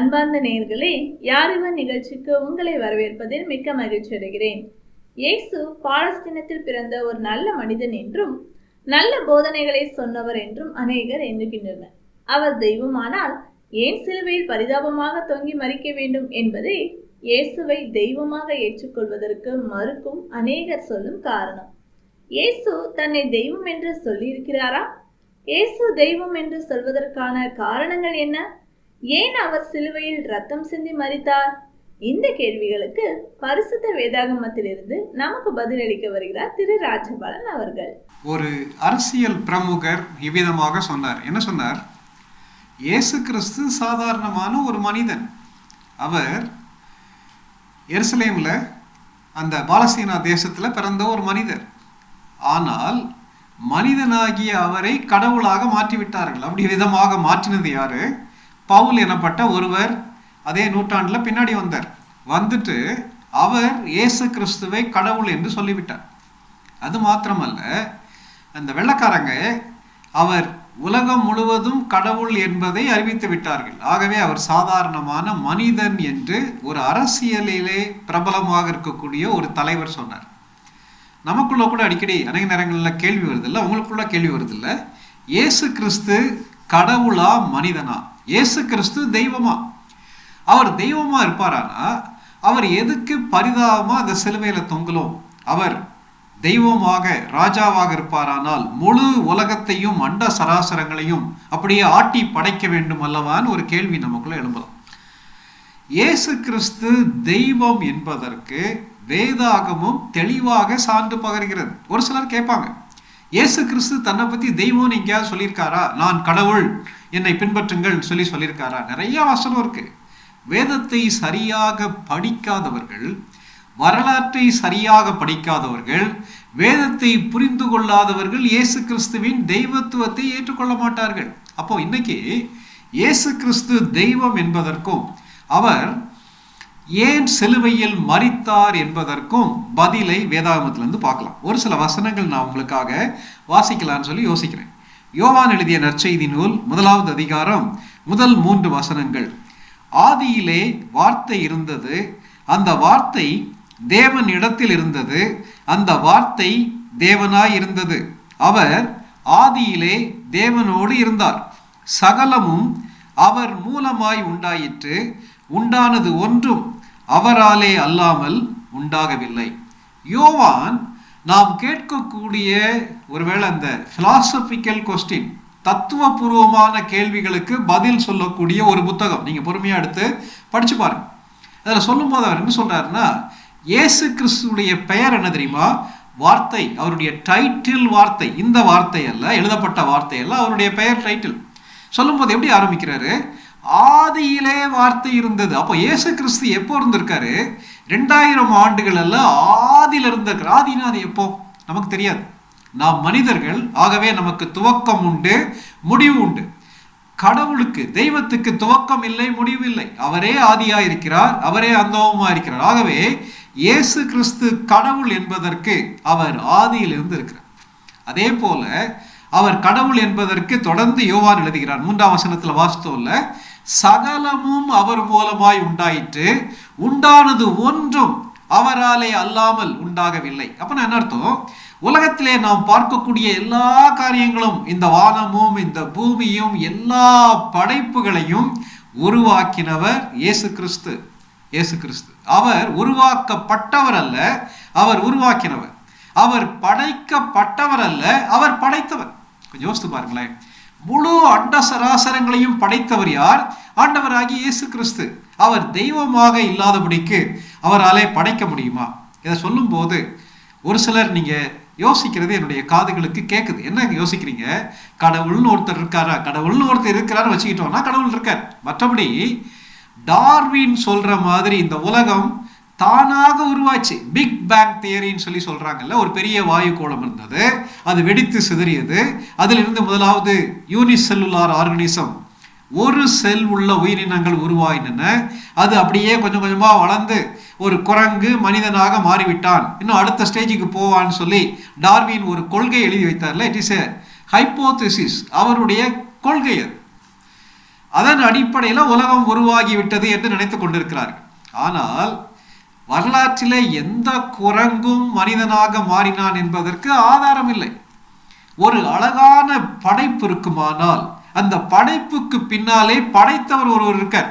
அன்பார்ந்த நேர்களே யாரிவர் நிகழ்ச்சிக்கு உங்களை வரவேற்பதில் மிக்க மகிழ்ச்சி அடைகிறேன். இயேசு பாலஸ்தீனத்தில் பிறந்த ஒரு நல்ல மனிதன் என்றும் நல்ல போதனைகளை சொன்னவர் என்றும் அநேகர் எண்ணுகின்றனர். அவர் தெய்வமானால் ஏன் சிலுவையில் பரிதாபமாக தொங்கி மறிக்க வேண்டும் என்பதே இயேசுவை தெய்வமாக ஏற்றுக்கொள்வதற்கு மறுக்கும் அநேகர் சொல்லும் காரணம். இயேசு தன்னை தெய்வம் என்று சொல்லியிருக்கிறாரா? இயேசு தெய்வம் என்று சொல்வதற்கான காரணங்கள் என்ன? ஏன் அவர் சிலுவையில் ரத்தம் சிந்தி மறித்தார் இந்த கேள்விகளுக்கு பரிசுத்த வேதாகமத்திலிருந்து நமக்கு பதிலளிக்க வருகிறார் திரு ராஜபாலன் அவர்கள். ஒரு அரசியல் பிரமுகர் இவ்விதமாக சொன்னார். என்ன சொன்னார்? இயேசு கிறிஸ்து சாதாரணமான ஒரு மனிதன். அவர் எருசலேமில் அந்த பாலஸ்தீனா தேசத்தில் பிறந்த ஒரு மனிதர். ஆனால் மனிதனாகிய அவரை கடவுளாக மாற்றிவிட்டார்கள். அப்படி விதமாக மாற்றினது யாரு? பவுல் எனப்பட்ட ஒருவர் அதே நூற்றாண்டில் பின்னாடி வந்தார். வந்துட்டு அவர் இயேசு கிறிஸ்துவை கடவுள் என்று சொல்லிவிட்டார். அது மாத்திரமல்ல அந்த வெள்ளக்காரங்க அவர் உலகம் முழுவதும் கடவுள் என்பதை அறிவித்து விட்டார்கள். ஆகவே அவர் சாதாரணமான மனிதன் என்று ஒரு அரசியலிலே பிரபலமாக இருக்கக்கூடிய ஒரு தலைவர் சொன்னார். நமக்குள்ள கூட அடிக்கடி அநேக நேரங்களில் கேள்வி வருதில்ல உங்களுக்குள்ள கேள்வி வருதில்ல இயேசு கிறிஸ்து கடவுளா மனிதனா? இயேசு கிறிஸ்து தெய்வமா? அவர் தெய்வமா இருப்பாரானா? அவர் எதுக்கு பரிதாபமா அந்த சிலுவையில தொங்கலும்? அவர் தெய்வமாக ராஜாவாக இருப்பாரானால் முழு உலகத்தையும் அண்ட சராசரங்களையும் அப்படியே ஆட்டி படைக்க வேண்டும் அல்லவான்னு ஒரு கேள்வி நமக்குள்ள எழும்பலாம். இயேசு கிறிஸ்து தெய்வம் என்பதற்கு வேதாகமும் தெளிவாக சான்று பகர்கிறது. ஒரு சிலர் கேட்பாங்க இயேசு கிறிஸ்து தன்னை பற்றி தெய்வம்னு எங்கேயாவது சொல்லியிருக்காரா? நான் கடவுள் என்னை பின்பற்றுங்கள் சொல்லி சொல்லியிருக்காரா? நிறைய வசனம் இருக்கு. வேதத்தை சரியாக படிக்காதவர்கள் வரலாற்றை சரியாக படிக்காதவர்கள் வேதத்தை புரிந்து கொள்ளாதவர்கள் இயேசு கிறிஸ்துவின் தெய்வத்துவத்தை ஏற்றுக்கொள்ள மாட்டார்கள். அப்போ இன்னைக்கு இயேசு கிறிஸ்து தெய்வம் என்பதற்கும் அவர் ஏன் சிலுவையில் மறித்தார் என்பதற்கும் பதிலை வேதாகமத்திலிருந்து பார்க்கலாம். ஒரு சில வசனங்கள் நான் உங்களுக்காக வாசிக்கலாம்னு சொல்லி யோசிக்கிறேன். யோவான் எழுதிய நற்செய்தி நூல் முதலாவது அதிகாரம் முதல் மூன்று வசனங்கள். ஆதியிலே வார்த்தை இருந்தது அந்த வார்த்தை தேவன் இடத்தில் இருந்தது அந்த வார்த்தை தேவனாய் இருந்தது. அவர் ஆதியிலே தேவனோடு இருந்தார். சகலமும் அவர் மூலமாய் உண்டாயிற்று உண்டானது ஒன்றும் அவராலே அல்லாமல் உண்டாகவில்லை. யோவான் நாம் கேட்கக்கூடிய ஒருவேளை அந்த ஃபிலாசபிக்கல் கொஸ்டின் தத்துவபூர்வமான கேள்விகளுக்கு பதில் சொல்லக்கூடிய ஒரு புத்தகம். நீங்கள் பொறுமையாக எடுத்து படித்து பாருங்க. அதில் சொல்லும்போது அவர் என்ன சொல்கிறாருன்னா இயேசு கிறிஸ்துடைய பெயர் என்ன தெரியுமா? வார்த்தை. அவருடைய டைட்டில் வார்த்தை. இந்த வார்த்தை அல்ல எழுதப்பட்ட வார்த்தை அல்ல அவருடைய பெயர் டைட்டில் சொல்லும்போது எப்படி ஆரம்பிக்கிறாரு? ஆதியிலே வார்த்தை இருந்தது. அப்போ இயேசு கிறிஸ்து எப்போ இருந்திருக்காரு? ரெண்டாயிரம் ஆண்டுகள் அல்ல ஆதியில இருந்த ஆதினா அது எப்போ? நமக்கு தெரியாது. நாம் மனிதர்கள் ஆகவே நமக்கு துவக்கம் உண்டு முடிவு உண்டு. கடவுளுக்கு தெய்வத்துக்கு துவக்கம் இல்லை முடிவு இல்லை. அவரே ஆதியா இருக்கிறார் அவரே அந்தவமா இருக்கிறார் ஆகவே இயேசு கிறிஸ்து கடவுள் என்பதற்கு அவர் ஆதியிலிருந்து இருக்கிறார் அதே போல அவர் கடவுள் என்பதற்கு தொடர்ந்து யோவான் எழுதுகிறார் மூன்றாம் வசனத்தில் வாசித்தோம்ல சகலமும் அவர் மூலமாய் உண்டாயிற்று உண்டானது ஒன்றும் அவராலே அல்லாமல் உண்டாகவில்லை. அப்ப என்ன அர்த்தம்? உலகத்திலே நாம் பார்க்கக்கூடிய எல்லா காரியங்களும் இந்த வானமும் இந்த பூமியும் எல்லா படைப்புகளையும் உருவாக்கினவர் இயேசு கிறிஸ்து. இயேசு கிறிஸ்து. அவர் உருவாக்கப்பட்டவர் அல்ல அவர் உருவாக்கினவர். அவர் படைக்கப்பட்டவர் அல்ல அவர் படைத்தவர். யோசித்து பாருங்களேன். முழு அண்ட சராசரங்களையும் படைத்தவர் யார்? ஆண்டவராகி இயேசு கிறிஸ்து அவர் தெய்வமாக இல்லாதபடிக்கு அவராலே படைக்க முடியுமா? இதை சொல்லும்போது ஒரு சிலர் நீங்கள் யோசிக்கிறது என்னுடைய காதுகளுக்கு கேட்குது என்ன யோசிக்கிறீங்க? கடவுள்னு ஒருத்தர் இருக்காரா? கடவுள்னு ஒருத்தர் இருக்கிறாரு வச்சுக்கிட்டோம்னா கடவுள் இருக்கார். மற்றபடி டார்வின் சொல்கிற மாதிரி இந்த உலகம் தானாக உருவாச்சு. பிக் பேங் தியரின்னு சொல்லி சொல்கிறாங்கல்ல ஒரு பெரிய வாயு கோளம் இருந்தது. அது வெடித்து சிதறியது. அதிலிருந்து முதலாவது யூனிசெல்லுலார் ஆர்கனிசம் ஒரு செல் உள்ள உயிரினங்கள் உருவாயின அது அப்படியே கொஞ்சம் கொஞ்சமாக வளர்ந்து ஒரு குரங்கு மனிதனாக மாறிவிட்டான். இன்னும் அடுத்த ஸ்டேஜுக்கு போவான்னு சொல்லி டார்வின் ஒரு கொள்கை எழுதி வைத்தார்ல. இட் இஸ் எ ஹைப்போதிசிஸ் அவருடைய கொள்கை அது. அதன் அடிப்படையில் உலகம் உருவாகிவிட்டது என்று நினைத்து கொண்டிருக்கிறார்கள். ஆனால் வரலாற்றிலே எந்த குரங்கும் மனிதனாக மாறினான் என்பதற்கு ஆதாரம் இல்லை. ஒரு அழகான படைப்பு இருக்குமானால் அந்த படைப்புக்கு பின்னாலே படைத்தவர் ஒருவர் இருக்கார்.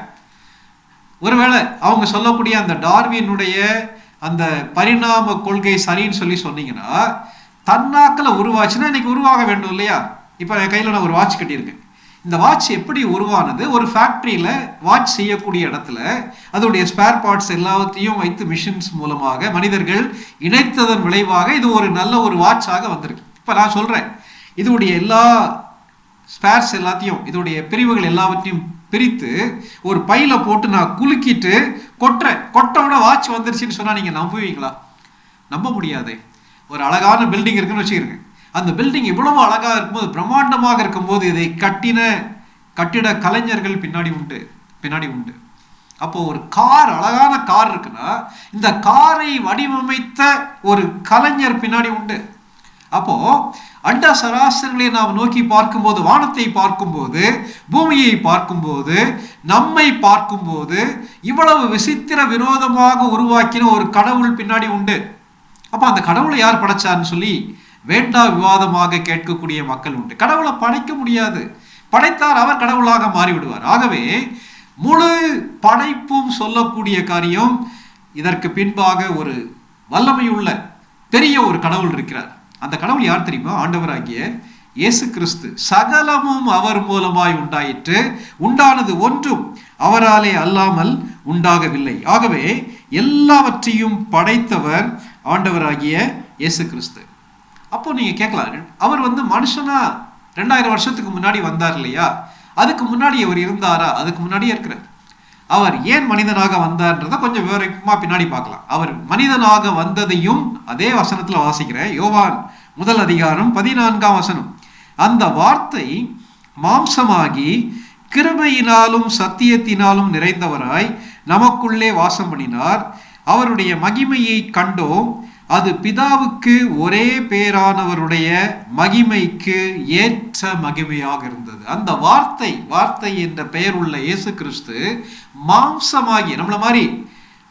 ஒருவேளை அவங்க சொல்லக்கூடிய அந்த டார்வினுடைய அந்த பரிணாம கொள்கை சரின்னு சொல்லி சொன்னீங்கன்னா தன்னாக்கில் உருவாச்சுன்னா இன்னைக்கு உருவாக வேண்டும் இல்லையா? இப்போ என் கையில் நான் ஒரு வாட்ச் கட்டியிருக்கேன். இந்த வாட்ச் எப்படி உருவானது? ஒரு ஃபேக்ட்ரியில் வாட்ச் செய்யக்கூடிய இடத்துல அதோடைய ஸ்பேர் பார்ட்ஸ் எல்லாத்தையும் வைத்து மிஷின்ஸ் மூலமாக மனிதர்கள் இணைத்ததன் விளைவாக இது ஒரு நல்ல ஒரு வாட்சாக வந்திருக்கு. இப்போ நான் சொல்கிறேன் இதோடைய எல்லா ஸ்பேர்ஸ் எல்லாத்தையும் இதோடைய பிரிவுகள் எல்லாவற்றையும் பிரித்து ஒரு பையில போட்டு நான் குலுக்கிட்டு கொட்டுறேன் கொட்டோட வாட்ச் வந்துருச்சுன்னு சொன்னால் நீங்கள் நம்புவீங்களா? நம்ப முடியாதே. ஒரு அழகான பில்டிங் இருக்குன்னு வச்சுக்கிறேங்க அந்த பில்டிங் இவ்வளவு அழகாக இருக்கும்போது பிரம்மாண்டமாக இருக்கும்போது இதை கட்டின கட்டிட கலைஞர்கள் பின்னாடி உண்டு பின்னாடி உண்டு. அப்போ ஒரு கார் அழகான கார் இருக்குன்னா இந்த காரை வடிவமைத்த ஒரு கலைஞர் பின்னாடி உண்டு. அப்போ அண்ட சராசரிகளை நாம் நோக்கி பார்க்கும்போது வானத்தை பார்க்கும்போது பூமியை பார்க்கும்போது நம்மை பார்க்கும்போது இவ்வளவு விசித்திர விரோதமாக உருவாக்கின ஒரு கடவுள் பின்னாடி உண்டு. அப்போ அந்த கடவுளை யார் படைச்சான்னு சொல்லி வேண்டா விவாதமாக கேட்கக்கூடிய மக்கள் உண்டு. கடவுளை படைக்க முடியாது. படைத்தார் அவர் கடவுளாக மாறிவிடுவார். ஆகவே முழு படைப்பும் சொல்லக்கூடிய காரியம் இதற்கு பின்பாக ஒரு வல்லமையுள்ள பெரிய ஒரு கடவுள் இருக்கிறார். அந்த கடவுள் யார் தெரியுமா? ஆண்டவராகிய இயேசு கிறிஸ்து சகலமும் அவர் மூலமாய் உண்டாயிற்று. உண்டானது ஒன்றும் அவராலே அல்லாமல் உண்டாகவில்லை. ஆகவே எல்லாவற்றையும் படைத்தவர் ஆண்டவராகிய இயேசு கிறிஸ்து அப்போ நீங்க கேட்கலாம் அவர் வந்து மனுஷனா? ரெண்டாயிரம் வருஷத்துக்கு முன்னாடி வந்தார் இல்லையா? அதுக்கு முன்னாடி அவர் இருந்தாரா? அதுக்கு முன்னாடியே இருக்கிறார். அவர் ஏன் மனிதனாக வந்தார்ன்றதை கொஞ்சம் விவரமா பின்னாடி பார்க்கலாம். அவர் மனிதனாக வந்ததையும் அதே வசனத்தில் வாசிக்கிறேன் யோவான் முதல் அதிகாரம் பதினான்காம் வசனம். அந்த வார்த்தை மாம்சமாகி கிருபையினாலும் சத்தியத்தினாலும் நிறைந்தவராய் நமக்குள்ளே வாசம் பண்ணினார். அவருடைய மகிமையை கண்டோம். அது பிதாவுக்கு ஒரே பேரானவருடைய மகிமைக்கு ஏற்ற மகிமையாக இருந்தது. அந்த வார்த்தை வார்த்தை என்ற பெயர் உள்ள இயேசு கிறிஸ்து மாம்சமாகி நம்மளை மாதிரி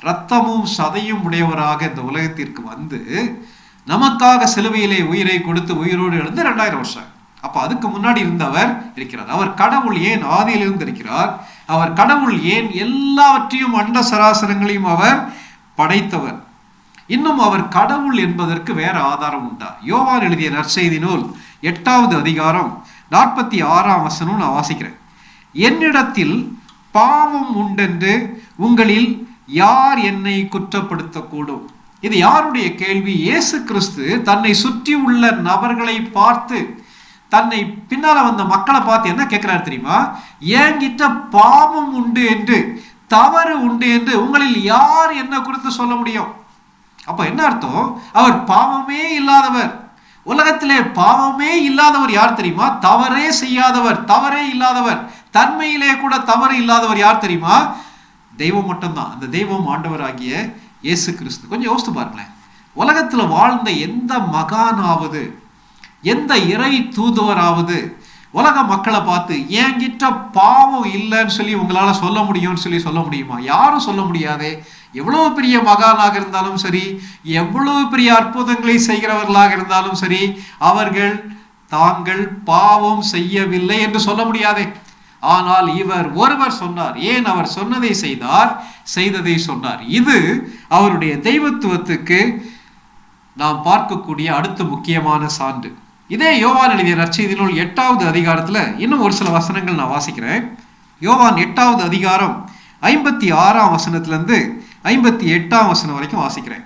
ரத்தமும் சதையும் உடையவராக இந்த உலகத்திற்கு வந்து நமக்காக சிலுவையிலே உயிரை கொடுத்து உயிரோடு எழுந்து ரெண்டாயிரம் வருஷம். அப்போ அதுக்கு முன்னாடி இருந்தவர் இருக்கிறார். அவர் கடவுள் ஏன் ஆதியிலிருந்து இருக்கிறார் அவர் கடவுள் ஏன் எல்லாவற்றையும் அண்ட சராசரங்களையும் அவர் படைத்தவர்? இன்னும் அவர் கடவுள் என்பதற்கு வேற ஆதாரம் உண்டா? யோவான் எழுதிய நற்செய்தி நூல் எட்டாவது அதிகாரம் நாற்பத்தி ஆறாம் வசனம் நான் வாசிக்கிறேன். என்னிடத்தில் பாவம் உண்டென்று உங்களில் யார் என்னை குற்றப்படுத்தக்கூடும்? இது யாருடைய கேள்வி? இயேசு கிறிஸ்து தன்னை சுற்றி உள்ள நபர்களை பார்த்து தன்னை பின்னால வந்த மக்களை பார்த்து என்ன கேட்கிறார் தெரியுமா? என்கிட்ட பாவம் உண்டு என்று தவறு உண்டு என்று உங்களில் யார் என்ன குறித்து சொல்ல முடியும்? அப்போ என்ன அர்த்தம்? அவர் பாவமே இல்லாதவர். உலகத்திலே பாவமே இல்லாதவர் யார் தெரியுமா? தவறே செய்யாதவர் தவறே இல்லாதவர். தன்மையிலே கூட தவறு இல்லாதவர் யார் தெரியுமா? தெய்வம் மட்டும்தான். அந்த தெய்வம் ஆண்டவராகிய இயேசு கிறிஸ்து. கொஞ்சம் யோசித்து பாருங்களேன். உலகத்தில் வாழ்ந்த எந்த மகானாவது எந்த இறை தூதுவராவது உலக மக்களை பார்த்து என்கிட்ட பாவம் இல்லைன்னு சொல்லி உங்களால் சொல்ல முடியும்னு சொல்லி சொல்ல முடியுமா? யாரும் சொல்ல முடியாதே. எவ்வளவு பெரிய மகானாக இருந்தாலும் சரி எவ்வளவு பெரிய அற்புதங்களை செய்கிறவர்களாக இருந்தாலும் சரி அவர்கள் தாங்கள் பாவம் செய்யவில்லை என்று சொல்ல முடியாதே. ஆனால் இவர் ஒருவர் சொன்னார். ஏன் அவர் சொன்னதை செய்தார்? செய்ததை சொன்னார். இது அவருடைய தெய்வத்துவத்துக்கு நாம் பார்க்கக்கூடிய அடுத்த முக்கியமான சான்று. இதே யோவான் எழுதிய நற்செய்தி நூல் எட்டாவது அதிகாரத்தில் இன்னும் ஒரு சில வசனங்கள் நான் வாசிக்கிறேன். யோவான் எட்டாவது அதிகாரம் ஐம்பத்தி ஆறாம் வசனத்திலேருந்து ஐம்பத்தி எட்டாம் வசனம் வரைக்கும் வாசிக்கிறேன்.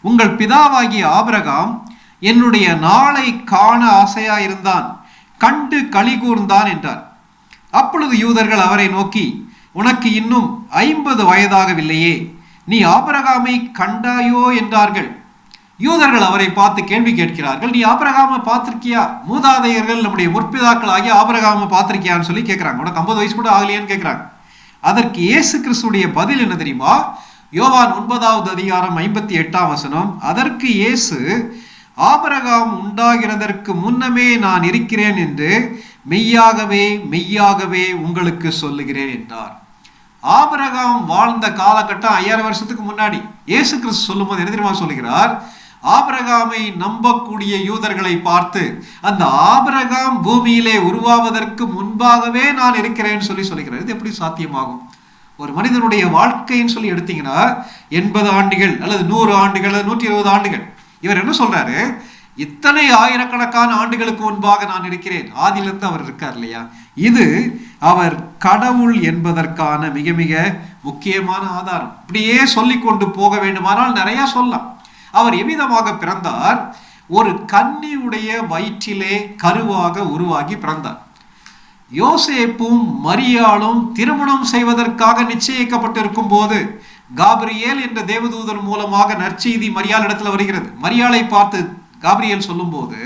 உங்கள் பிதாவாகிய ஆபிரகாம் என்னுடைய நாளை காண ஆசையாயிருந்தான். கண்டு களி கூர்ந்தான் என்றார். அப்பொழுது யூதர்கள் அவரை நோக்கி உனக்கு இன்னும் ஐம்பது வயதாகவில்லையே. நீ ஆபரகாமை கண்டாயோ என்றார்கள். யூதர்கள் அவரை பார்த்து கேள்வி கேட்கிறார்கள் நீ ஆபரகாமை பார்த்திருக்கியா? மூதாதையர்கள் நம்முடைய முற்பிதாக்கள் ஆகிய ஆபிரகாமை பார்த்திருக்கியான்னு சொல்லி கேட்குறாங்க. உனக்கு ஐம்பது வயசு கூட ஆகலையான்னு கேட்குறாங்க. அதற்கு இயேசு கிறிஸ்துடைய பதில் என்ன தெரியுமா? யோவான் ஒன்பதாவது அதிகாரம் ஐம்பத்தி எட்டாம் வசனம் அதற்கு இயேசு ஆபரகாம் உண்டாகிறதற்கு முன்னமே நான் இருக்கிறேன் என்று மெய்யாகவே மெய்யாகவே உங்களுக்கு சொல்லுகிறேன் என்றார். ஆபரகாம் வாழ்ந்த காலகட்டம் ஐயாயிரம் வருஷத்துக்கு முன்னாடி. இயேசு கிறிஸ்து சொல்லும்போது என்ன தெரியுமா சொல்லுகிறார்? ஆபரகாமை நம்பக்கூடிய யூதர்களை பார்த்து அந்த ஆபரகாம் பூமியிலே உருவாவதற்கு முன்பாகவே நான் இருக்கிறேன்னு சொல்லி சொல்லுகிறார். இது எப்படி சாத்தியமாகும்? ஒரு மனிதனுடைய வாழ்க்கைன்னு சொல்லி எடுத்தீங்கன்னா எண்பது ஆண்டுகள் அல்லது நூறு ஆண்டுகள் நூற்றி இருபது ஆண்டுகள். இவர் என்ன சொல்றாரு? இத்தனை ஆயிரக்கணக்கான ஆண்டுகளுக்கு முன்பாக நான் இருக்கிறேன். ஆதியிலிருந்து அவர் இருக்கார் இல்லையா? இது அவர் கடவுள் என்பதற்கான மிக மிக முக்கியமான ஆதாரம். இப்படியே சொல்லி கொண்டு போக வேண்டுமானால் நிறைய சொல்லலாம். அவர் எவ்விதமாக பிறந்தார்? ஒரு கன்னியுடைய வயிற்றிலே கருவாக உருவாகி பிறந்தார். யோசேப்பும் மரியாளும் திருமணம் செய்வதற்காக நிச்சயிக்கப்பட்டிருக்கும் போது காபிரியேல் என்ற தேவதூதன் மூலமாக நற்செய்தி மரியாள் இடத்துல வருகிறது. மரியாளை பார்த்து காபிரியேல் சொல்லும்போது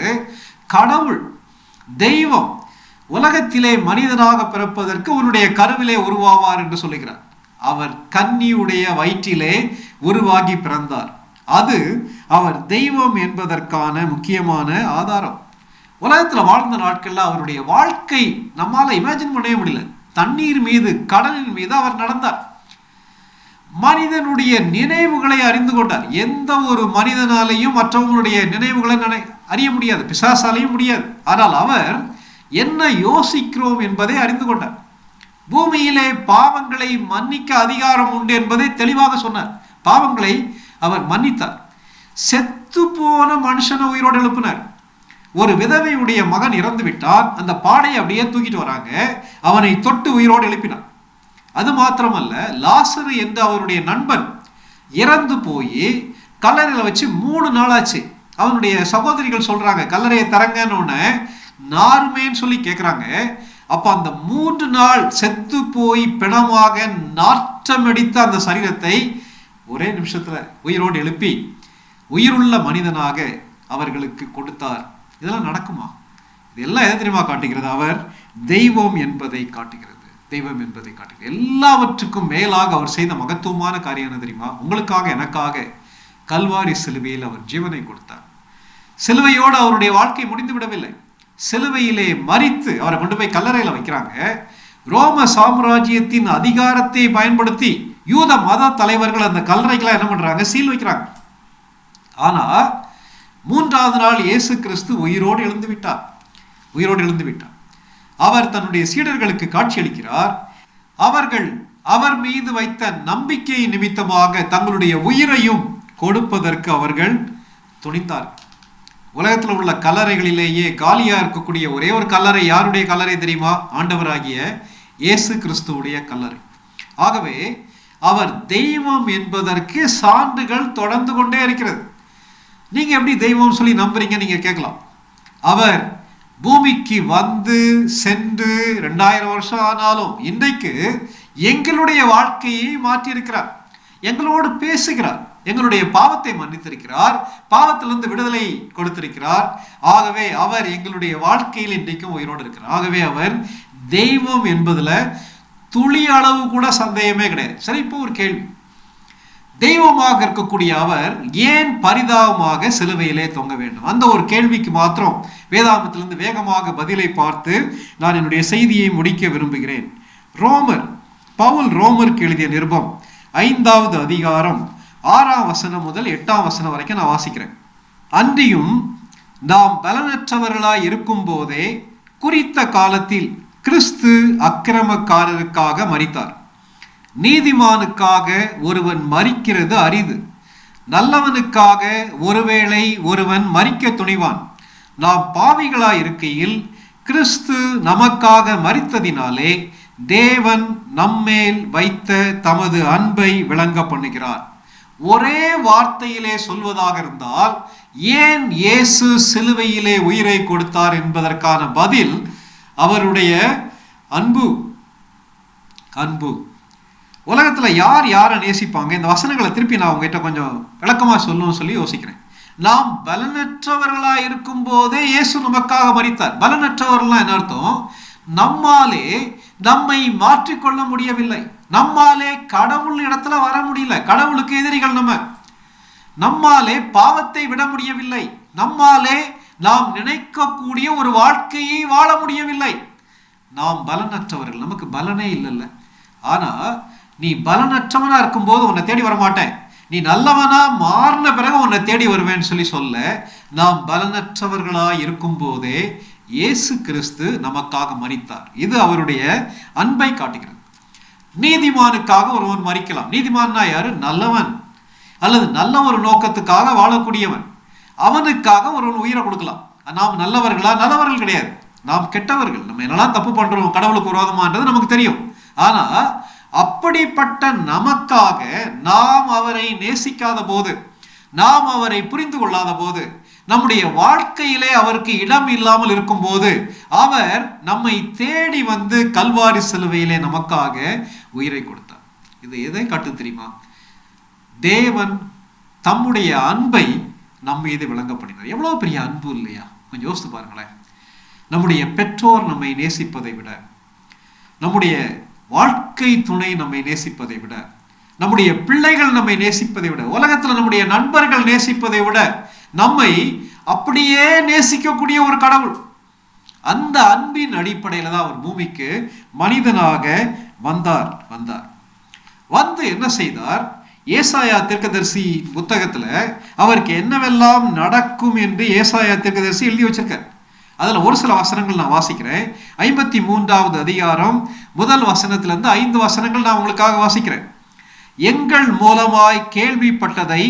கடவுள் தெய்வம் உலகத்திலே மனிதனாக பிறப்பதற்கு உன்னுடைய கருவிலே உருவாவார் என்று சொல்லுகிறார். அவர் கன்னியுடைய வயிற்றிலே உருவாகி பிறந்தார். அது அவர் தெய்வம் என்பதற்கான முக்கியமான ஆதாரம். உலகத்தில் வாழ்ந்த நாட்களில் அவருடைய வாழ்க்கை நம்மால் இமேஜின் பண்ணவே முடியல. தண்ணீர் மீது கடலின் மீது அவர் நடந்தார். மனிதனுடைய நினைவுகளை அறிந்து கொண்டார். எந்த ஒரு மனிதனாலையும் மற்றவங்களுடைய நினைவுகளை நினை அறிய முடியாது. பிசாசாலையும் முடியாது. ஆனால் அவர் என்ன யோசிக்கிறோம் என்பதை அறிந்து கொண்டார். பூமியிலே பாவங்களை மன்னிக்க அதிகாரம் உண்டு என்பதை தெளிவாக சொன்னார். பாவங்களை அவர் மன்னித்தார். செத்து போன மனுஷனை உயிரோடு எழுப்பினார். ஒரு விதவையுடைய மகன் இறந்து விட்டான் அந்த பாடையை அப்படியே தூக்கிட்டு வராங்க. அவனை தொட்டு உயிரோடு எழுப்பினான். அது மாத்திரமல்ல லாசரு என்று அவருடைய நண்பன் இறந்து போய் கல்லறையில் வச்சு மூணு நாளாச்சு. அவனுடைய சகோதரிகள் சொல்றாங்க கல்லறையை தரங்கன்னு நார்மேன்னு சொல்லி கேட்குறாங்க அப்போ அந்த மூன்று நாள் செத்து போய் பிணமாக நாற்றமடித்த அந்த சரீரத்தை ஒரே நிமிஷத்தில் உயிரோடு எழுப்பி உயிருள்ள மனிதனாக அவர்களுக்கு கொடுத்தார். இதெல்லாம் நடக்குமா? இதெல்லாம் எதை தெரியுமா காட்டுகிறது? அவர் தெய்வம் என்பதை காட்டுகிறது. தெய்வம் என்பதை காட்டுகிறது. எல்லாவற்றுக்கும் மேலாக அவர் செய்த மகத்துவமான காரியம் என்ன தெரியுமா? உங்களுக்காக எனக்காக கல்வாரி சிலுவையில் அவர் ஜீவனை கொடுத்தார். சிலுவையோடு அவருடைய வாழ்க்கை முடிந்து விடவில்லை. சிலுவையிலே மறித்து அவரை கொண்டு போய் கல்லறையில் வைக்கிறாங்க. ரோம சாம்ராஜ்யத்தின் அதிகாரத்தை பயன்படுத்தி யூத மத தலைவர்கள் அந்த கல்லறைக்கெல்லாம் என்ன பண்ணுறாங்க சீல் வைக்கிறாங்க. ஆனால் மூன்றாவது நாள் இயேசு கிறிஸ்து உயிரோடு எழுந்து விட்டார் உயிரோடு எழுந்து விட்டார் அவர் தன்னுடைய சீடர்களுக்கு காட்சியளிக்கிறார். அவர்கள் அவர் மீது வைத்த நம்பிக்கை நிமித்தமாக தங்களுடைய உயிரையும் கொடுப்பதற்கு அவர்கள் துணிந்தார்கள் உலகத்தில் உள்ள கல்லறைகளிலேயே காலியாக இருக்கக்கூடிய ஒரே ஒரு கல்லறை யாருடைய கல்லறை தெரியுமா? ஆண்டவராகிய இயேசு கிறிஸ்துவுடைய கல்லறை. ஆகவே அவர் தெய்வம் என்பதற்கு சான்றுகள் தொடர்ந்து கொண்டே இருக்கிறது. நீங்க எப்படி தெய்வம் சொல்லி நம்புறீங்க நீங்க கேட்கலாம். அவர் பூமிக்கு வந்து சென்று ரெண்டாயிரம் வருஷம் ஆனாலும் இன்றைக்கு எங்களுடைய வாழ்க்கையை மாற்றியிருக்கிறார். எங்களோடு பேசுகிறார். எங்களுடைய பாவத்தை மன்னித்திருக்கிறார். பாவத்திலிருந்து விடுதலை கொடுத்திருக்கிறார். ஆகவே அவர் எங்களுடைய வாழ்க்கையில் இன்றைக்கும் உயிரோடு இருக்கிறார். ஆகவே அவர் தெய்வம் என்பதுல துளி அளவு கூட சந்தேகமே கிடையாது. சரி இப்போ ஒரு கேள்வி. தெய்வமாக இருக்கக்கூடிய அவர் ஏன் பரிதாபமாக சிலுவையிலே தொங்க வேண்டும்? அந்த ஒரு கேள்விக்கு மாத்திரம் வேதாமத்திலிருந்து வேகமாக பதிலை பார்த்து நான் என்னுடைய செய்தியை முடிக்க விரும்புகிறேன். ரோமர் பவுல் ரோமருக்கு எழுதிய நிருபம் ஐந்தாவது அதிகாரம் ஆறாம் வசனம் முதல் எட்டாம் வசனம் வரைக்கும் நான் வாசிக்கிறேன். அன்றியும் நாம் பலனற்றவர்களாய் இருக்கும் போதே குறித்த காலத்தில் கிறிஸ்து அக்கிரமக்காரருக்காக மறித்தார் நீதிமானுக்காக ஒருவன் மறிக்கிறது அரிது. நல்லவனுக்காக ஒருவேளை ஒருவன் மறிக்க துணிவான். நாம் பாவிகளாய் இருக்கையில் கிறிஸ்து நமக்காக மரித்ததினாலே தேவன் நம்மேல் வைத்த தமது அன்பை விளங்க பண்ணுகிறார். ஒரே வார்த்தையிலே சொல்வதாக இருந்தால் ஏன் இயேசு சிலுவையிலே உயிரை கொடுத்தார் என்பதற்கான பதில் அவருடைய அன்பு. அன்பு. உலகத்தில் யார் யாரை நேசிப்பாங்க? இந்த வசனங்களை திருப்பி நான் உங்ககிட்ட கொஞ்சம் விளக்கமாக சொல்லணும்னு சொல்லி யோசிக்கிறேன். நாம் பலனற்றவர்களாக இருக்கும் போதே இயேசு நமக்காக மறித்தார் பலனற்றவர்கள்லாம் என்ன அர்த்தம்? நம்மாலே நம்மை மாற்றிக்கொள்ள முடியவில்லை. நம்மாலே கடவுள் இடத்துல வர முடியல. கடவுளுக்கு எதிரிகள் நம்ம. நம்மாலே பாவத்தை விட முடியவில்லை. நம்மாலே நாம் நினைக்கக்கூடிய ஒரு வாழ்க்கையை வாழ முடியவில்லை. நாம் பலனற்றவர்கள். நமக்கு பலனே இல்லைல்ல. ஆனால் நீ பலனற்றவனா இருக்கும்போது உன்னை தேடி வர மாட்டேன் நீ நல்லவனா மாறின பிறகு உன்னை தேடி வருவேன்னு சொல்லி சொல்ல நாம் பலனற்றவர்களா இருக்கும் போதே இயேசு கிறிஸ்து நமக்காக மறித்தார் இது அவருடைய அன்பை காட்டுகிறது. நீதிமானுக்காக ஒருவன் மறிக்கலாம் நீதிமான்னா யாரு? நல்லவன். அல்லது நல்ல ஒரு நோக்கத்துக்காக வாழக்கூடியவன். அவனுக்காக ஒருவன் உயிரை கொடுக்கலாம். நாம் நல்லவர்களா? நல்லவர்கள் கிடையாது. நாம் கெட்டவர்கள். நம்ம என்னெல்லாம் தப்பு பண்றோம்? கடவுளுக்கு விரோதமான்றது நமக்கு தெரியும். ஆனா அப்படிப்பட்ட நமக்காக நாம் அவரை நேசிக்காத போது நாம் அவரை புரிந்து கொள்ளாத போது நம்முடைய வாழ்க்கையிலே அவருக்கு இடம் இல்லாமல் இருக்கும்போது அவர் நம்மை தேடி வந்து கல்வாரி சிலுவையிலே நமக்காக உயிரை கொடுத்தார். இது எதை காட்டு தெரியுமா? தேவன் தம்முடைய அன்பை நம் மீது விளங்கப்படுகிறார். எவ்வளோ பெரிய அன்பு இல்லையா? கொஞ்சம் யோசித்து பாருங்களேன். நம்முடைய பெற்றோர் நம்மை நேசிப்பதை விட நம்முடைய வாழ்க்கை துணை நம்மை நேசிப்பதை விட நம்முடைய பிள்ளைகள் நம்மை நேசிப்பதை விட உலகத்தில் நம்முடைய நண்பர்கள் நேசிப்பதை விட நம்மை அப்படியே நேசிக்கக்கூடிய ஒரு கடவுள். அந்த அன்பின் அடிப்படையில் தான் அவர் பூமிக்கு மனிதனாக வந்தார் வந்தார். வந்து என்ன செய்தார்? ஏசாயா தீர்க்கதரிசி புத்தகத்தில் அவருக்கு என்னவெல்லாம் நடக்கும் என்று ஏசாயா தீர்க்கதரிசி எழுதி வச்சிருக்கார். அதில் ஒரு சில வசனங்கள் நான் வாசிக்கிறேன். ஐம்பத்தி மூன்றாவது அதிகாரம் முதல் வசனத்திலேருந்து ஐந்து வசனங்கள் நான் உங்களுக்காக வாசிக்கிறேன். எங்கள் மூலமாய் கேள்விப்பட்டதை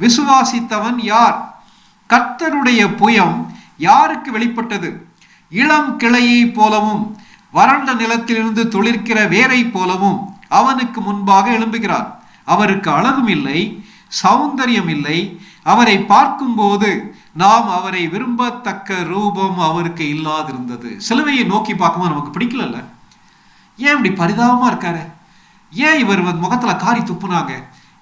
விசுவாசித்தவன் யார்? கர்த்தருடைய புயம் யாருக்கு வெளிப்பட்டது? இளம் கிளையை போலவும் வறண்ட நிலத்திலிருந்து துளிர்க்கிற வேரை போலவும் அவனுக்கு முன்பாக எழும்புகிறார். அவருக்கு அழகும் இல்லை சௌந்தரியம் இல்லை அவரை பார்க்கும்போது நாம் அவரை விரும்பத்தக்க ரூபம் அவருக்கு இல்லாதிருந்தது. சிலுவையை நோக்கி பார்க்கும்போது நமக்கு பிடிக்கலல்ல? ஏன் இப்படி பரிதாபமாக இருக்காரு? ஏன் இவர் வந்து முகத்தில் காரி துப்புனாங்க?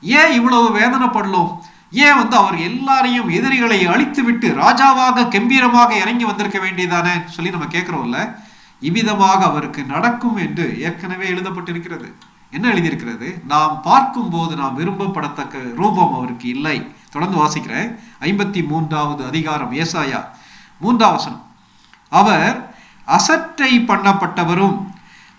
ஏன் இவ்வளவு வேதனைப்படலும்? ஏன் வந்து அவர் எல்லாரையும் எதிரிகளை அழித்து விட்டு ராஜாவாக கம்பீரமாக இறங்கி வந்திருக்க வேண்டியதானே சொல்லி நம்ம கேட்குறோம்ல இவ்விதமாக அவருக்கு நடக்கும் என்று ஏற்கனவே எழுதப்பட்டிருக்கிறது. என்ன எழுதியிருக்கிறது? நாம் பார்க்கும்போது நாம் விரும்பப்படத்தக்க ரூபம் அவருக்கு இல்லை. தொடர்ந்து வாசிக்கிறேன். ஐம்பத்தி மூன்றாவது அதிகாரம் ஏசாயா மூன்றாவசனம் அவர் அசட்டை பண்ணப்பட்டவரும்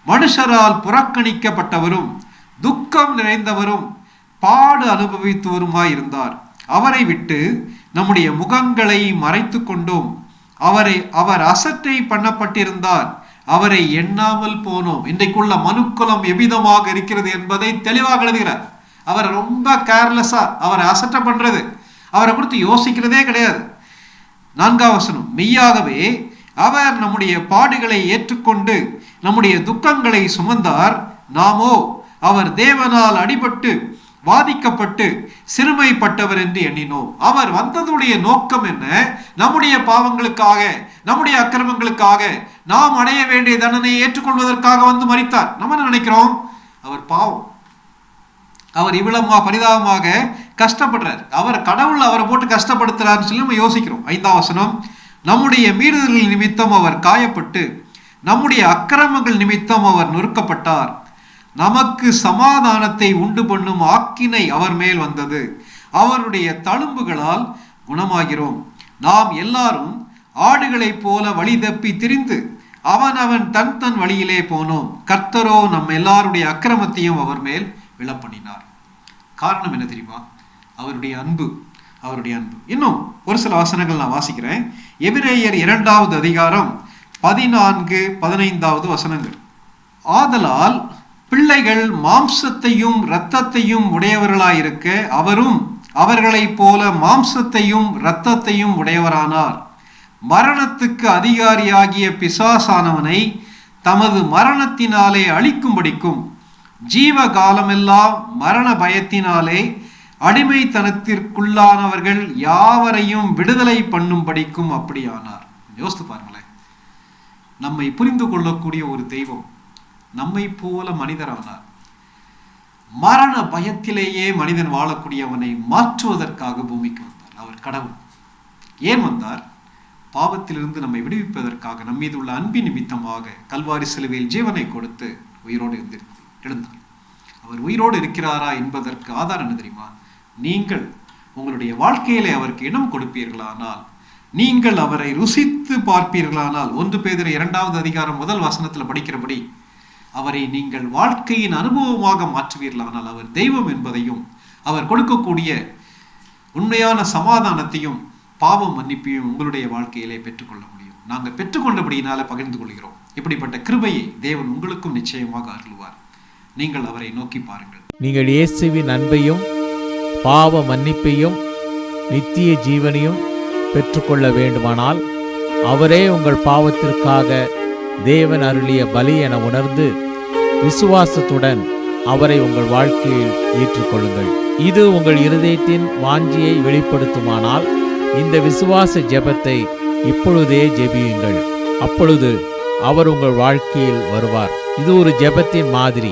மனுஷரால் புறக்கணிக்கப்பட்டவரும் துக்கம் நிறைந்தவரும் பாடு அனுபவித்தவருமாய் இருந்தார். அவரை விட்டு நம்முடைய முகங்களை மறைத்து கொண்டோம். அவரை அவர் அசட்டை பண்ணப்பட்டிருந்தார். அவரை எண்ணாமல் போனோம். இன்றைக்குள்ள மனுக்குலம் எவ்விதமாக இருக்கிறது என்பதை தெளிவாக எழுதுகிறார். அவரை ரொம்ப கேர்லெஸ்ஸாக அவரை அசட்டை பண்ணுறது அவரை குறித்து யோசிக்கிறதே கிடையாது. நான்காம் வசனம் மெய்யாகவே அவர் நம்முடைய பாடுகளை ஏற்றுக்கொண்டு நம்முடைய துக்கங்களை சுமந்தார். நாமோ அவர் தேவனால் அடிபட்டு வாதிக்கப்பட்டு சிறுமைப்பட்டவர் என்று எண்ணினோம். அவர் வந்ததுடைய நோக்கம் என்ன? நம்முடைய பாவங்களுக்காக நம்முடைய அக்கிரமங்களுக்காக நாம் அடைய வேண்டிய தண்டனையை ஏற்றுக்கொள்வதற்காக வந்து மறித்தார் நம்ம நினைக்கிறோம்? அவர் பாவம். அவர் இவ்வளவு பரிதாபமாக கஷ்டப்படுறார். அவர் கடவுள் அவரை போட்டு கஷ்டப்படுத்துறாருன்னு சொல்லி நம்ம யோசிக்கிறோம். ஐந்தாம் வசனம் நம்முடைய மீறுதல்கள் நிமித்தம் அவர் காயப்பட்டு நம்முடைய அக்கிரமங்கள் நிமித்தம் அவர் நொறுக்கப்பட்டார். நமக்கு சமாதானத்தை உண்டு பண்ணும் ஆக்கினை அவர் மேல் வந்தது. அவருடைய தழும்புகளால் குணமாகிறோம். நாம் எல்லாரும் ஆடுகளைப் போல வழி தப்பி திரிந்து அவன் அவன் தன் தன் வழியிலே போனோம். கர்த்தரோ நம் எல்லாருடைய அக்கிரமத்தையும் அவர் மேல் விழப்பண்ணினார் காரணம் என்ன தெரியுமா? அவருடைய அன்பு அவருடைய அன்பு. இன்னும் ஒரு சில வசனங்கள் நான் வாசிக்கிறேன். எபிரேயர் இரண்டாவது அதிகாரம் பதினான்கு பதினைந்தாவது வசனங்கள். ஆதலால் பிள்ளைகள் மாம்சத்தையும் இரத்தத்தையும் உடையவர்களாயிருக்க அவரும் அவர்களைப் போல மாம்சத்தையும் இரத்தத்தையும் உடையவரானார். மரணத்துக்கு அதிகாரியாகிய பிசாசானவனை தமது மரணத்தினாலே அழிக்கும்படிக்கும் ஜீவ காலமெல்லாம் மரண பயத்தினாலே அடிமைத்தனத்திற்குள்ளானவர்கள் யாவரையும் விடுதலை பண்ணும்படிக்கும் அப்படியானார். யோசித்து பாருங்களேன். நம்மை புரிந்து கொள்ளக்கூடிய ஒரு தெய்வம் நம்மை போல மனிதரானார். மரண பயத்திலேயே மனிதன் வாழக்கூடியவனை மாற்றுவதற்காக பூமிக்கு வந்தார். அவர் கடவுள். ஏன் வந்தார்? பாவத்திலிருந்து நம்மை விடுவிப்பதற்காக நம் மீது உள்ள அன்பின் நிமித்தமாக கல்வாரி சிலுவையில் ஜீவனை கொடுத்து உயிரோடு இருந்து எழுந்தார் அவர் உயிரோடு இருக்கிறாரா என்பதற்கு ஆதாரம் என்ன தெரியுமா? நீங்கள் உங்களுடைய வாழ்க்கையிலே அவருக்கு இடம் கொடுப்பீர்களானால் நீங்கள் அவரை ருசித்து பார்ப்பீர்களானால் ஒன்று பேதர் இரண்டாவது அதிகாரம் முதல் வசனத்தில் படிக்கிறபடி அவரை நீங்கள் வாழ்க்கையின் அனுபவமாக மாற்றுவீர்களானால் அவர் தெய்வம் என்பதையும் அவர் கொடுக்கக்கூடிய உண்மையான சமாதானத்தையும் பாவம் மன்னிப்பையும் உங்களுடைய வாழ்க்கையிலே பெற்றுக்கொள்ள முடியும். நாங்கள் பெற்றுக்கொண்டபடியினால பகிர்ந்து கொள்கிறோம். இப்படிப்பட்ட கிருபையை தேவன் உங்களுக்கும் நிச்சயமாக அருள்வார். நீங்கள் அவரை நோக்கி பாருங்கள். நீங்கள் இயேசுவின் அன்பையும் பாவ மன்னிப்பையும் நித்திய ஜீவனையும் பெற்றுக்கொள்ள வேண்டுமானால் அவரே உங்கள் பாவத்திற்காக தேவன் அருளிய பலி என உணர்ந்து விசுவாசத்துடன் அவரை உங்கள் வாழ்க்கையில் ஏற்றுக்கொள்ளுங்கள். இது உங்கள் இருதயத்தின் வாஞ்சியை வெளிப்படுத்துமானால் இந்த விசுவாச ஜெபத்தை இப்பொழுதே ஜெபியுங்கள். அப்பொழுது அவர் உங்கள் வாழ்க்கையில் வருவார். இது ஒரு ஜெபத்தின் மாதிரி.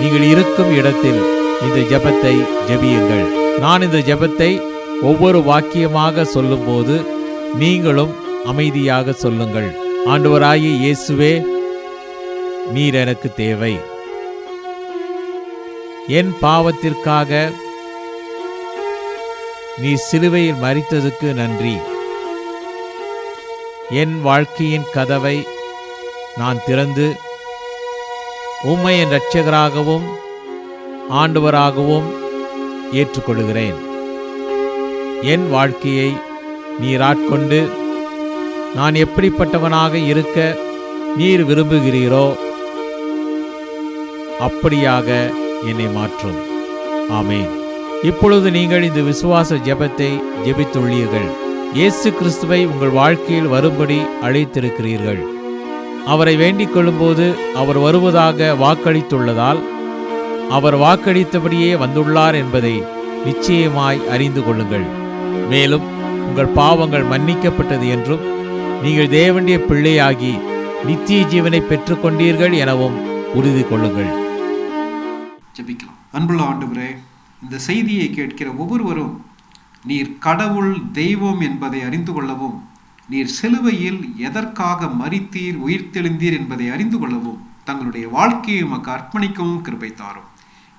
நீங்கள் இருக்கும் இடத்தில் இந்த ஜெபத்தை ஜபியுங்கள். நான் இந்த ஜெபத்தை ஒவ்வொரு வாக்கியமாக சொல்லும்போது நீங்களும் அமைதியாக சொல்லுங்கள். ஆண்டவராகிய இயேசுவே நீர் எனக்கு தேவை. என் பாவத்திற்காக நீ சிலுவையில் மறித்ததுக்கு நன்றி. என் வாழ்க்கையின் கதவை நான் திறந்து உம்மை என் இரட்சகராகவும் ஆண்டவராகவும் ஏற்றுக்கொள்கிறேன் என் வாழ்க்கையை நீராட்கொண்டு நான் எப்படிப்பட்டவனாக இருக்க நீர் விரும்புகிறீரோ அப்படியாக என்னை மாற்றும். ஆமேன். இப்பொழுது நீங்கள் இந்த விசுவாச ஜெபத்தை ஜெபித்துள்ளீர்கள். இயேசு கிறிஸ்துவை உங்கள் வாழ்க்கையில் வரும்படி அழைத்திருக்கிறீர்கள். அவரை வேண்டிக் கொள்ளும்போது அவர் வருவதாக வாக்களித்துள்ளதால் அவர் வாக்களித்தபடியே வந்துள்ளார் என்பதை நிச்சயமாய் அறிந்து கொள்ளுங்கள். மேலும் உங்கள் பாவங்கள் மன்னிக்கப்பட்டது என்றும் நீங்கள் தேவனுடைய பிள்ளையாகி நித்திய ஜீவனை பெற்றுக்கொண்டீர்கள் எனவும் உறுதி கொள்ளுங்கள். ஜபிக்கலாம். அன்புள்ள ஆண்டவரே இந்த செய்தியை கேட்கிற ஒவ்வொருவரும் நீர் கடவுள் தெய்வம் என்பதை அறிந்து கொள்ளவும் நீர் சிலுவையில் எதற்காக மறித்தீர் உயிர்த்தெழுந்தீர் என்பதை அறிந்து கொள்ளவும் தங்களுடைய வாழ்க்கையை உமக்கு அர்ப்பணிக்கவும் கிருபை தாரும்.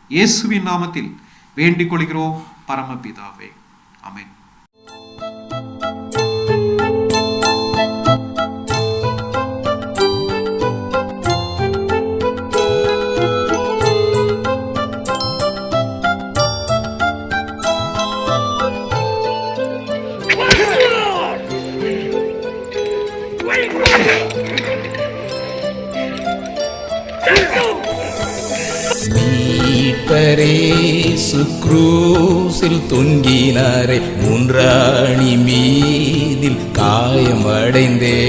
இயேசுவின் நாமத்தில் வேண்டிக் கொள்கிறோம் பரமபிதாவே. அமேன் கர்த்தரே சுக்ரூசில் தொங்கினாரே மூன்றாணி மீதில் காயமடைந்தே.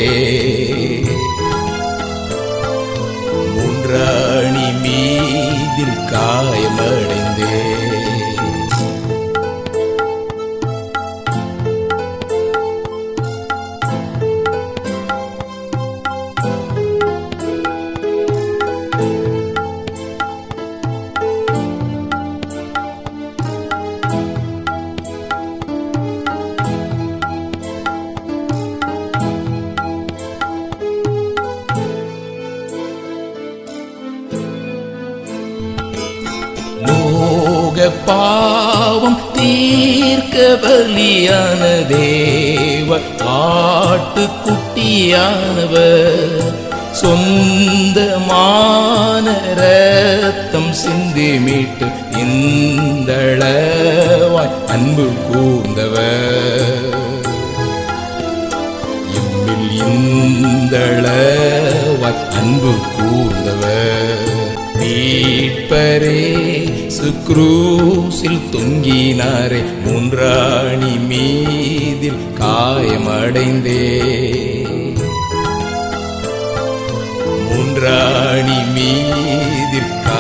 ஆட்டுக்குட்டியானவர் சொந்தமான ரத்தம் சிந்தி மீட்டு இந்தளவாய் அன்பு கூர்ந்தவர். எம்மில் இந்தளவாய் அன்பு கூர்ந்தவர். மீட்பரே சுக்ரூசில் தொங்கினாரே மூன்றாணி மீதில் காயமடைந்தே. பொன்றாணி மீதிற்காயமடைந்தே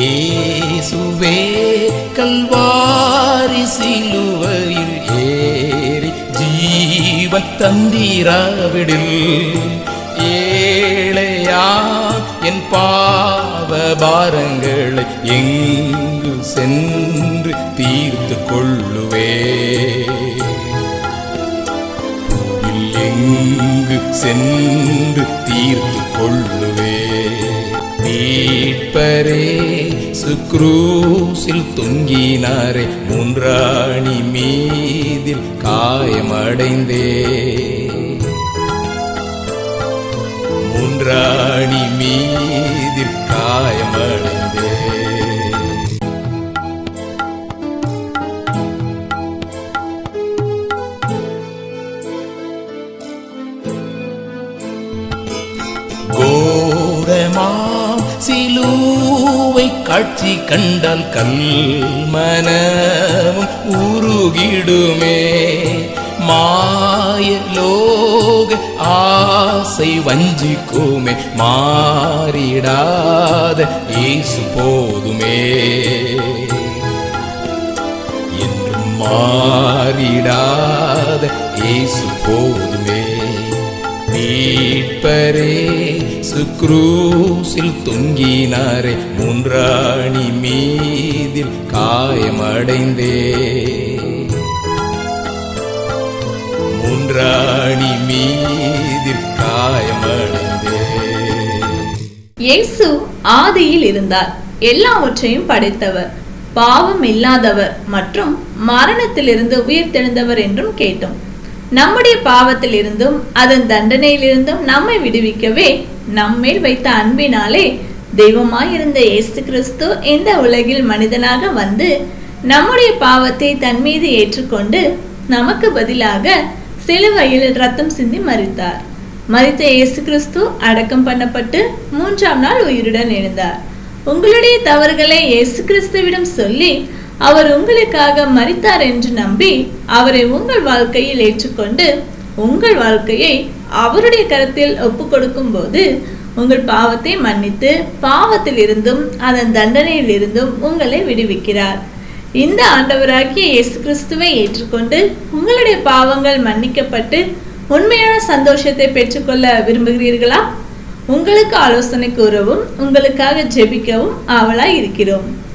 ஏசுவே கல்வா தந்தீராவிடில் ஏழையா என் பாவ பாரங்களை எங்கு சென்று தீர்த்து கொள்ளுவே? எங்கு சென்று தீர்த்து கொள்ளுவே? மீட்பரே சுக்ரூசில் தொங்கினாரே மூன்றாணி மீதில் காயமடைந்தே. மூன்றாணி மீதில் காயமடைந்தே. காட்சி கண்டால் கல்மனமும் உருகிடுமே மாயலோக ஆசை வஞ்சிக்குமே. மாறிடாத இயேசு போதுமே. என்றும் மாறிடாத இயேசு போதுமே. மீட்பரே சுக்ரூசில் தொங்கினாரே மூன்றாணி மீதில் காயமடைந்தே. மூன்றாணி மீதில் காயமடைந்தே. இயேசு ஆதியில் இருந்தார். எல்லாவற்றையும் படைத்தவர். பாவம் இல்லாதவர் மற்றும் மரணத்திலிருந்து உயிர் தெழுந்தவர் என்றும் கேட்டோம். நம்முடைய பாவத்திலிருந்தும் அதன் தண்டனையிலிருந்தும் நம்மை விடுவிக்கவே நம்மேல் வைத்த அன்பினாலே தெய்வமாயிருந்த இயேசு கிறிஸ்து இந்த உலகில் மனிதனாக வந்து நம்முடைய பாவத்தை தன் மீது ஏற்றுக்கொண்டு நமக்கு பதிலாக சிலுவையில் ரத்தம் சிந்தி மறித்தார் மறித்த இயேசு கிறிஸ்து அடக்கம் பண்ணப்பட்டு மூன்றாம் நாள் உயிருடன் எழுந்தார். உங்களுடைய தவறுகளை இயேசு கிறிஸ்துவிடம் சொல்லி அவர் உங்களுக்காக மறித்தார் என்று நம்பி அவரை உங்கள் வாழ்க்கையில் ஏற்றுக்கொண்டு உங்கள் வாழ்க்கையை அவருடைய கருத்தில் ஒப்பு கொடுக்கும் போது உங்கள் பாவத்தை மன்னித்து பாவத்தில் இருந்தும் அதன் தண்டனையில் இருந்தும் உங்களை விடுவிக்கிறார். இந்த ஆண்டவராகிய இயேசு கிறிஸ்துவை ஏற்றுக்கொண்டு உங்களுடைய பாவங்கள் மன்னிக்கப்பட்டு உண்மையான சந்தோஷத்தை பெற்றுக்கொள்ள விரும்புகிறீர்களா? உங்களுக்கு ஆலோசனை கூறவும் உங்களுக்காக ஜெபிக்கவும் ஆவலாய் இருக்கிறோம்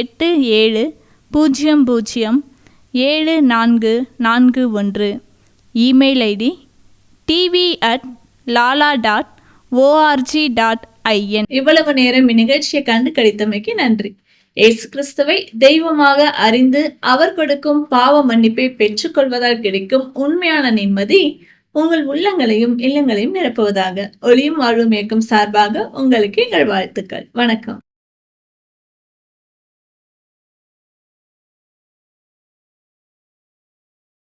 எட்டு ஏழு பூஜ்ஜியம் பூஜ்ஜியம் ஏழு நான்கு நான்கு ஒன்று. Email ID TV at lala dot org dot in. இவ்வளவு நேரம் இந்நிகழ்ச்சியை கண்டு கழித்தமைக்கு நன்றி. ஏசு கிறிஸ்துவை தெய்வமாக அறிந்து அவர் கொடுக்கும் பாவ மன்னிப்பை பெற்றுக்கொள்வதால் கிடைக்கும் உண்மையான நிம்மதி உங்கள் உள்ளங்களையும் இல்லங்களையும் நிரப்புவதாக ஒளியும் வாழ்வும் இயக்கம் சார்பாக உங்களுக்கு எங்கள் வாழ்த்துக்கள். வணக்கம்.